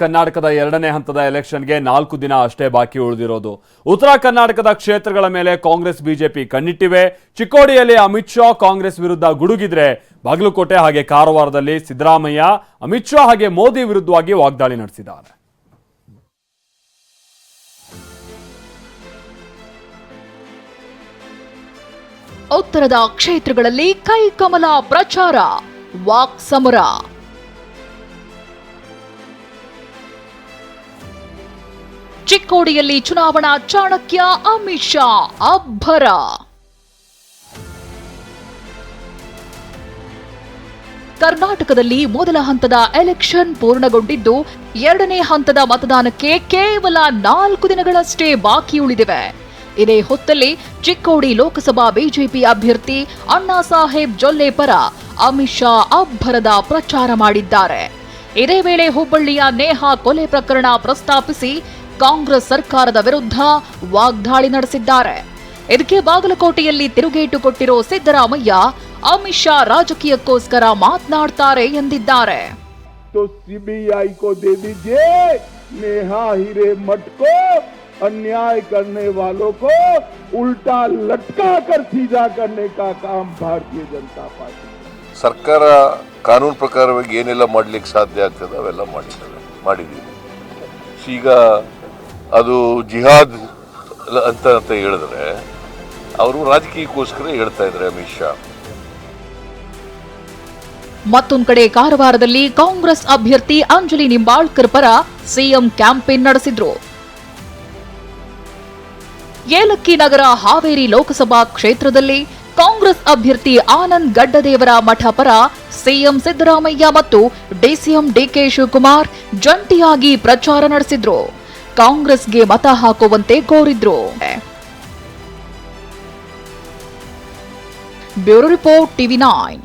ಕರ್ನಾಟಕದ ಎರಡನೇ ಹಂತದ ಎಲೆಕ್ಷನ್ಗೆ ನಾಲ್ಕು ದಿನ ಅಷ್ಟೇ ಬಾಕಿ ಉಳಿದಿರೋದು. ಉತ್ತರ ಕರ್ನಾಟಕದ ಕ್ಷೇತ್ರಗಳ ಮೇಲೆ ಕಾಂಗ್ರೆಸ್, ಬಿಜೆಪಿ ಕಣ್ಣಿಟ್ಟಿವೆ. ಚಿಕ್ಕೋಡಿಯಲ್ಲಿ ಅಮಿತ್ ಶಾ ಕಾಂಗ್ರೆಸ್ ವಿರುದ್ಧ ಗುಡುಗಿದ್ರೆ ಬಾಗಲಕೋಟೆ ಹಾಗೆ ಕಾರವಾರದಲ್ಲಿ ಸಿದ್ದರಾಮಯ್ಯ, ಅಮಿತ್ ಶಾ ಹಾಗೆ ಮೋದಿ ವಿರುದ್ಧವಾಗಿ ವಾಗ್ದಾಳಿ ನಡೆಸಿದ್ದಾರೆ. ಉತ್ತರದ ಕ್ಷೇತ್ರಗಳಲ್ಲಿ ಕೈಕಮಲ ಪ್ರಚಾರ, ವಾಕ್ ಸಮರ. ಚಿಕ್ಕೋಡಿಯಲ್ಲಿ ಚುನಾವಣಾ ಚಾಣಕ್ಯ ಅಮಿತ್ ಶಾ, ಅಬ್ಬರ. ಕರ್ನಾಟಕದಲ್ಲಿ ಮೊದಲ ಹಂತದ ಎಲೆಕ್ಷನ್ ಪೂರ್ಣಗೊಂಡಿದ್ದು ಎರಡನೇ ಹಂತದ ಮತದಾನಕ್ಕೆ ಕೇವಲ ನಾಲ್ಕು ದಿನಗಳಷ್ಟೇ ಬಾಕಿ ಉಳಿದಿವೆ. ಇದೇ ಹೊತ್ತಲ್ಲಿ ಚಿಕ್ಕೋಡಿ ಲೋಕಸಭಾ ಬಿಜೆಪಿ ಅಭ್ಯರ್ಥಿ ಅಣ್ಣಾ ಸಾಹೇಬ್ ಜೊಲ್ಲೆ ಪರ ಅಮಿತ್ ಶಾ ಅಬ್ಬರದ ಪ್ರಚಾರ ಮಾಡಿದ್ದಾರೆ. ಇದೇ ವೇಳೆ ಹುಬ್ಬಳ್ಳಿಯ ನೇಹಾ ಕೊಲೆ ಪ್ರಕರಣ ಪ್ರಸ್ತಾಪಿಸಿ ಕಾಂಗ್ರೆಸ್ ಸರ್ಕಾರದ ವಿರುದ್ಧ ವಾಗ್ದಾಳಿ ನಡೆಸಿದ್ದಾರೆ ಇದಕ್ಕೆ ಬಾಗಲಕೋಟೆಯಲ್ಲಿ ತಿರುಗೇಟು ಕೊಟ್ಟಿರೋ ಸಿದ್ದರಾಮಯ್ಯ ಅಮಿತ್ ಶಾ ರಾಜಕೀಯಕ್ಕೋಸ್ಕರ ಮಾತನಾಡ್ತಾರೆ ಎಂದಿದ್ದಾರೆ तो सीबीआई को दे दीजिए नेहा हीरे मठ को अन्याय करने वालों को उल्टा लटका कर सीधा करने का काम भारतीय जनता पार्टी ಸರ್ಕಾರ ಕಾನೂನು ಪ್ರಕಾರವಾಗಿ ಏನೆಲ್ಲ ಮಾಡ್ಲಿಕ್ಕೆ ಸಾಧ್ಯ ಆಗ್ತದೆ ಅವೆಲ್ಲ ಮಾಡಿದ್ದೇವೆ ಮಾಡಿದ್ದೀವಿ ಈಗ ಅದು ಜಿಹಾದ್ ಅಂತ ಅಂತ ಹೇಳಿದ್ರೆ, ಅವರು ರಾಜಕೀಯಕ್ಕೋಸ್ಕರ ಹೇಳ್ತಾ ಇದ್ದಾರೆ ಅಮಿತ್ ಶಾ. ಮತ್ತೊಂದು ಕಡೆ ಕಾರವಾರದಲ್ಲಿ ಕಾಂಗ್ರೆಸ್ ಅಭ್ಯರ್ಥಿ ಅಂಜಲಿ ನಿಂಬಾಳ್ಕರ್ ಪರ ಸಿಎಂ ಕ್ಯಾಂಪೇನ್ ನಡೆಸಿದ್ರು. ಏಲಕ್ಕಿ ನಗರ ಹಾವೇರಿ ಲೋಕಸಭಾ ಕ್ಷೇತ್ರದಲ್ಲಿ ಕಾಂಗ್ರೆಸ್ ಅಭ್ಯರ್ಥಿ ಆನಂದ್ ಗಡ್ಡದೇವರ ಮಠ ಪರ ಸಿಎಂ ಸಿದ್ದರಾಮಯ್ಯ ಮತ್ತು ಡಿಸಿಎಂ ಡಿಕೆ ಶಿವಕುಮಾರ್ ಜಂಟಿಯಾಗಿ ಪ್ರಚಾರ ನಡೆಸಿದ್ರು. ಕಾಂಗ್ರೆಸ್ಗೆ ಮತ ಹಾಕುವಂತೆ ಕೋರಿದ್ರು. Bureau report TV nine.